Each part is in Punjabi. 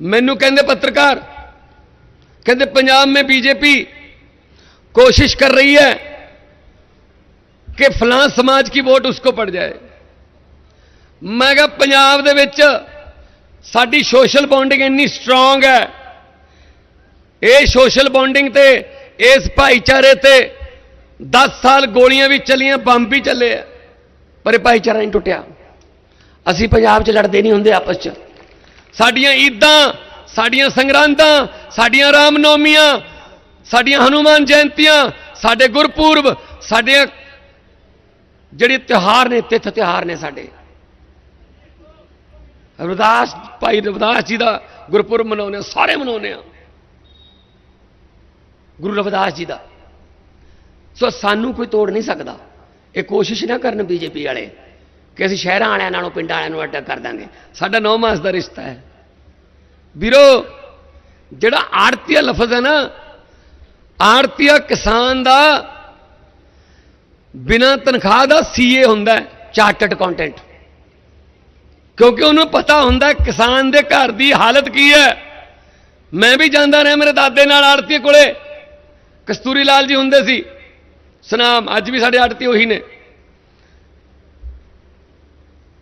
ਮੈਨੂੰ ਕਹਿੰਦੇ ਪੱਤਰਕਾਰ कहते पंजाब में बीजेपी कोशिश कर रही है ਕਿ ਫਲਾਂ ਸਮਾਜ ਕੀ ਵੋਟ ਉਸਕੋ ਪੜ ਜਾਏ ਮੈਂ ਕਿਹਾ ਪੰਜਾਬ ਦੇ ਵਿੱਚ ਸਾਡੀ ਸੋਸ਼ਲ ਬੌਂਡਿੰਗ ਇੰਨੀ ਸਟਰੋਂਗ ਹੈ ਇਹ ਸੋਸ਼ਲ ਬੌਂਡਿੰਗ ਤੇ ਇਸ ਭਾਈਚਾਰੇ ਤੇ 10 ਸਾਲ ਗੋਲੀਆਂ ਵੀ ਚੱਲੀਆਂ ਬੰਬ ਵੀ ਚੱਲੇ ਆ ਪਰ ਇਹ ਭਾਈਚਾਰਾ ਨਹੀਂ ਟੁੱਟਿਆ ਅਸੀਂ ਪੰਜਾਬ 'ਚ ਲੜਦੇ ਨਹੀਂ ਹੁੰਦੇ ਆਪਸ 'ਚ ਸਾਡੀਆਂ ਈਦਾਂ, ਸਾਡੀਆਂ ਸੰਗਰਾਂਦਾਂ, ਸਾਡੀਆਂ ਰਾਮਨੌਮੀਆਂ, ਸਾਡੀਆਂ ਹਨੂਮਾਨ ਜਯੰਤੀਆਂ ਸਾਡੇ ਗੁਰਪੁਰਬ ਸਾਡੀਆਂ ਜਿਹੜੇ ਤਿਉਹਾਰ ਨੇ, ਤਿੱਥ ਤਿਉਹਾਰ ਨੇ ਸਾਡੇ। ਰਵਿਦਾਸ ਭਾਈ ਰਵਿਦਾਸ ਜੀ ਦਾ ਗੁਰਪੁਰਬ ਮਨਾਉਂਦੇ ਆ ਸਾਰੇ ਮਨਾਉਂਦੇ ਆ ਗੁਰੂ ਰਵਿਦਾਸ ਜੀ ਦਾ। ਸੋ ਸਾਨੂੰ ਕੋਈ ਤੋੜ ਨਹੀਂ ਸਕਦਾ। ਇਹ ਕੋਸ਼ਿਸ਼ ਨਾ ਕਰਨ ਬੀਜੇਪੀ ਵਾਲੇ। ਕਿ ਅਸੀਂ ਸ਼ਹਿਰਾਂ ਵਾਲਿਆਂ ਨਾਲੋਂ, ਪਿੰਡਾਂ ਵਾਲਿਆਂ ਨੂੰ ਅੱਡ ਕਰ ਦਾਂਗੇ। ਸਾਡਾ 9 ਮਾਸ ਦਾ ਰਿਸ਼ਤਾ ਹੈ। ਵੀਰੋ, ਜਿਹੜਾ ਆੜਤੀਆ ਲਫ਼ਜ਼ ਹੈ ਨਾ ਆੜਤੀਆ ਕਿਸਾਨ ਦਾ ਬਿਨਾਂ ਤਨਖਾਹ ਦਾ ਸੀਏ ਹੁੰਦਾ ਚਾਰਟਰਡ ਅਕਾਊਂਟੈਂਟ। ਕਿਉਂਕਿ ਉਹਨੂੰ ਪਤਾ ਹੁੰਦਾ ਕਿਸਾਨ ਦੇ ਘਰ ਦੀ ਹਾਲਤ ਕੀ ਹੈ। ਮੈਂ ਵੀ ਜਾਂਦਾ ਰਿਹਾ ਮੇਰੇ ਦਾਦੇ ਨਾਲ ਆੜਤੀ ਕੋਲੇ। ਕਸਤੂਰੀ ਲਾਲ ਜੀ ਹੁੰਦੇ ਸੀ। ਸਨਾਮ, ਅੱਜ ਵੀ ਸਾਡੇ ਆੜਤੀ ਉਹੀ ਨੇ।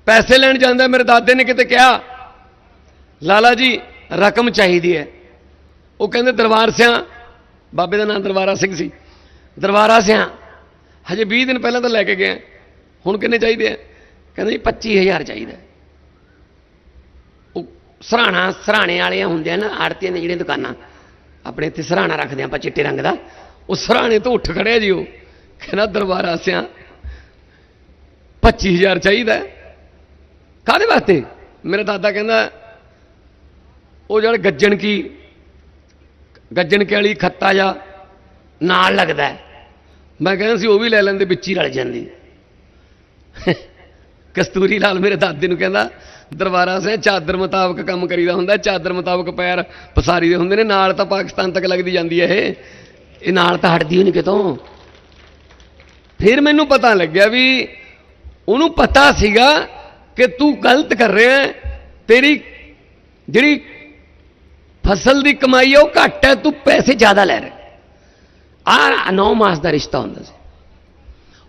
ਪੈਸੇ ਲੈਣ ਜਾਂਦਾ, ਮੇਰੇ ਦਾਦੇ ਨੇ ਕਿਤੇ ਕਿਹਾ, ਲਾਲਾ ਜੀ, ਰਕਮ ਚਾਹੀਦੀ ਹੈ। ਉਹ ਕਹਿੰਦੇ, ਦਰਬਾਰ ਸਿਆਂ, ਬਾਬੇ ਦਾ ਨਾਮ ਦਰਬਾਰਾ ਸਿੰਘ ਸੀ। ਦਰਬਾਰਾ ਸਿਆਂ, ਹਜੇ 20 ਦਿਨ ਪਹਿਲਾਂ ਤਾਂ ਲੈ ਕੇ ਗਏ ਹੁਣ ਕਿੰਨੇ ਚਾਹੀਦੇ ਆ? ਕਹਿੰਦੇ ਜੀ 25000 ਚਾਹੀਦਾ ਉਹ ਸਰਾਣਾ, ਸਰਾਣੇ ਵਾਲੇ ਹੁੰਦੇ ਆ ਨਾ, ਆੜਤੀਆਂ ਨੇ ਜਿਹੜੀਆਂ ਦੁਕਾਨਾਂ, ਆਪਣੇ ਇੱਥੇ ਸਰਾਣਾ ਰੱਖਦੇ ਆ ਆਪਾਂ ਚਿੱਟੇ ਰੰਗ ਦਾ। ਉਹ ਸਰਾਣੇ ਤੋਂ ਉੱਠ ਖੜਿਆ ਜੀ ਉਹ। ਕਹਿੰਦਾ, ਦਰਬਾਰਾ ਸਿਆਂ 25000 ਚਾਹੀਦਾ ਕਾਦੇ ਵਾਸਤੇ? ਮੇਰਾ ਦਾਦਾ ਕਹਿੰਦਾ, ਉਹ ਜਿਹੜਾ ਗੱਜਣ ਕੀ, ਗੱਜਣ ਕੇ ਵਾਲੀ ਖੱਤਾ ਜਾ ਨਾਲ ਲੱਗਦਾ ਮੈਂ ਕਹਿੰਦਾ ਸੀ, ਉਹ ਵੀ ਲੈ ਲੈਂਦੇ, ਵਿੱਚ ਹੀ ਰਲ ਜਾਂਦੀ। ਕਸਤੂਰੀ ਲਾਲ ਮੇਰੇ ਦਾਦੇ ਨੂੰ ਕਹਿੰਦਾ, ਦਰਬਾਰਾ ਸੇ ਚਾਦਰ ਮੁਤਾਬਕ ਕੰਮ ਕਰੀਦਾ ਹੁੰਦਾ, ਚਾਦਰ ਮੁਤਾਬਕ ਪੈਰ ਪਸਾਰੀ ਦੇ ਹੁੰਦੇ ਨੇ, ਨਾਲ ਤਾਂ ਪਾਕਿਸਤਾਨ ਤੱਕ ਲੱਗਦੀ ਜਾਂਦੀ ਹੈ ਇਹ। ਇਹ ਨਾਲ ਤਾਂ ਹਟਦੀ ਹੋਈ ਨਹੀਂ ਕਿਤੋਂ। ਫਿਰ ਮੈਨੂੰ ਪਤਾ ਲੱਗਿਆ ਵੀ ਉਹਨੂੰ ਪਤਾ ਸੀਗਾ ਕਿ ਤੂੰ ਗਲਤ ਕਰ ਰਿਹਾ ਹੈ, ਤੇਰੀ ਜਿਹੜੀ ਫਸਲ ਦੀ ਕਮਾਈ ਹੈ ਉਹ ਘੱਟ ਹੈ, ਤੂੰ ਪੈਸੇ ਜ਼ਿਆਦਾ ਲੈ ਰਿਹਾ ਆ 9 ਮਾਸ ਦਾ ਰਿਸ਼ਤਾ ਹੁੰਦਾ ਸੀ।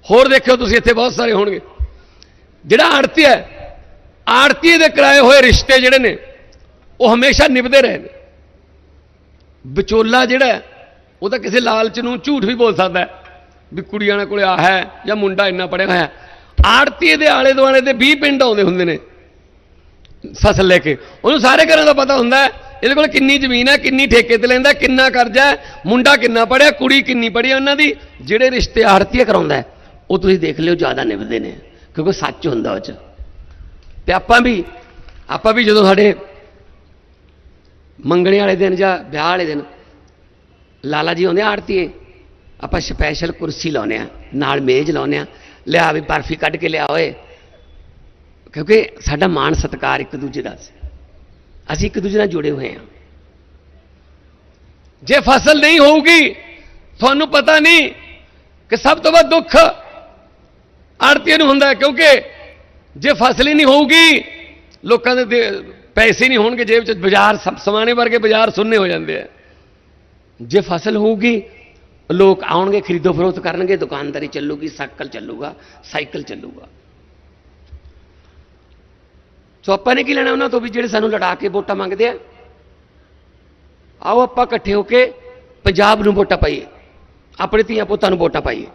ਹੋਰ ਦੇਖਿਓ ਤੁਸੀਂ, ਇੱਥੇ ਬਹੁਤ ਸਾਰੇ ਹੋਣਗੇ। ਜਿਹੜਾ ਆੜਤੀ ਹੈ ਆੜਤੀ ਦੇ ਕਰਾਏ ਹੋਏ ਰਿਸ਼ਤੇ ਜਿਹੜੇ ਨੇ, ਉਹ ਹਮੇਸ਼ਾ ਨਿਭਦੇ ਰਹੇ ਨੇ। ਵਿਚੋਲਾ ਜਿਹੜਾ ਉਹ ਤਾਂ ਕਿਸੇ ਲਾਲਚ ਨੂੰ ਝੂਠ ਵੀ ਬੋਲ ਸਕਦਾ ਵੀ ਕੁੜੀਆਂ ਦੇ ਕੋਲੇ ਆ ਹੈ ਜਾਂ ਮੁੰਡਾ ਇੰਨਾ ਪੜਿਆ ਹੋਇਆ ਆੜਤੀ ਦੇ ਆਲੇ ਦੁਆਲੇ ਦੇ 20 ਪਿੰਡ ਆਉਂਦੇ ਹੁੰਦੇ ਨੇ। ਫਸਲ ਲੈ ਕੇ। ਉਹਨੂੰ ਸਾਰੇ ਘਰਾਂ ਦਾ ਪਤਾ ਹੁੰਦਾ ਇਹਦੇ ਕੋਲ ਕਿੰਨੀ ਜ਼ਮੀਨ ਹੈ, ਕਿੰਨੀ ਠੇਕੇ ਤੇ ਲੈਂਦਾ, ਕਿੰਨਾ ਕਰਜ਼ਾ ਹੈ, ਮੁੰਡਾ ਕਿੰਨਾ ਪੜਿਆ ਕੁੜੀ ਕਿੰਨੀ ਪੜ੍ਹੀ ਹੈ ਉਹਨਾਂ ਦੀ। ਜਿਹੜੇ ਰਿਸ਼ਤੇ ਆੜਤੀਆ ਕਰਾਉਂਦਾ ਉਹ ਤੁਸੀਂ ਦੇਖ ਲਿਓ, ਜ਼ਿਆਦਾ ਨਿਭਦੇ ਨੇ, ਕਿਉਂਕਿ ਸੱਚ ਹੁੰਦਾ ਉਹ ਚ। ਤੇ ਆਪਾਂ ਵੀ ਆਪਾਂ ਵੀ ਜਦੋਂ ਸਾਡੇ ਮੰਗਣੇ ਵਾਲੇ ਦਿਨ ਜਾਂ ਵਿਆਹ ਵਾਲੇ ਦਿਨ ਲਾਲਾ ਜੀ ਆਉਂਦੇ ਆੜਤੀਏ, ਆਪਾਂ ਸਪੈਸ਼ਲ ਕੁਰਸੀ ਲਾਉਨੇ ਆ, ਨਾਲ ਮੇਜ਼ ਲਾਉਨੇ ਆ ਲਿਆ ਵੀ ਬਰਫੀ ਕੱਢ ਕੇ ਲਿਆ ਓਏ। ਕਿਉਂਕਿ ਸਾਡਾ ਮਾਣ ਸਤਿਕਾਰ ਇੱਕ ਦੂਜੇ ਦਾ ਸੀ। ਅਸੀਂ ਇੱਕ ਦੂਜੇ ਨਾਲ ਜੁੜੇ ਹੋਏ ਹਾਂ। ਜੇ ਫਸਲ ਨਹੀਂ ਹੋਊਗੀ, ਤੁਹਾਨੂੰ ਪਤਾ ਨਹੀਂ ਕਿ ਸਭ ਤੋਂ ਵੱਧ ਦੁੱਖ ਆੜਤੀਆਂ ਨੂੰ ਹੁੰਦਾ ਕਿਉਂਕਿ ਜੇ ਫਸਲ ਹੀ ਨਹੀਂ ਹੋਊਗੀ, ਲੋਕਾਂ ਦੇ ਪੈਸੇ ਨਹੀਂ ਹੋਣਗੇ ਜੇਬ 'ਚ, ਬਾਜ਼ਾਰ ਸਭ ਸਮਾਨੇ ਵਰਗੇ ਬਾਜ਼ਾਰ ਸੁੰਨੇ ਹੋ ਜਾਂਦੇ ਆ। ਜੇ ਫਸਲ ਹੋਊਗੀ ਲੋਕ ਆਉਣਗੇ, ਖਰੀਦੋ ਫਰੋਖਤ ਕਰਨਗੇ, ਦੁਕਾਨਦਾਰੀ ਚੱਲੂਗੀ, ਸਾਈਕਲ ਚੱਲੂਗਾ ਸਾਈਕਲ ਚੱਲੂਗਾ। ਸੋ ਆਪਾਂ ਨੇ ਕੀ ਲੈਣਾ ਉਹਨਾਂ ਤੋਂ ਵੀ ਜਿਹੜੇ ਸਾਨੂੰ ਲੜਾ ਕੇ ਵੋਟਾਂ ਮੰਗਦੇ ਆ? ਆਓ ਆਪਾਂ ਇਕੱਠੇ ਹੋ ਕੇ ਪੰਜਾਬ ਨੂੰ ਵੋਟਾਂ ਪਾਈਏ, ਆਪਣੇ ਧੀਆਂ ਪੁੱਤਾਂ ਨੂੰ ਵੋਟਾਂ ਪਾਈਏ।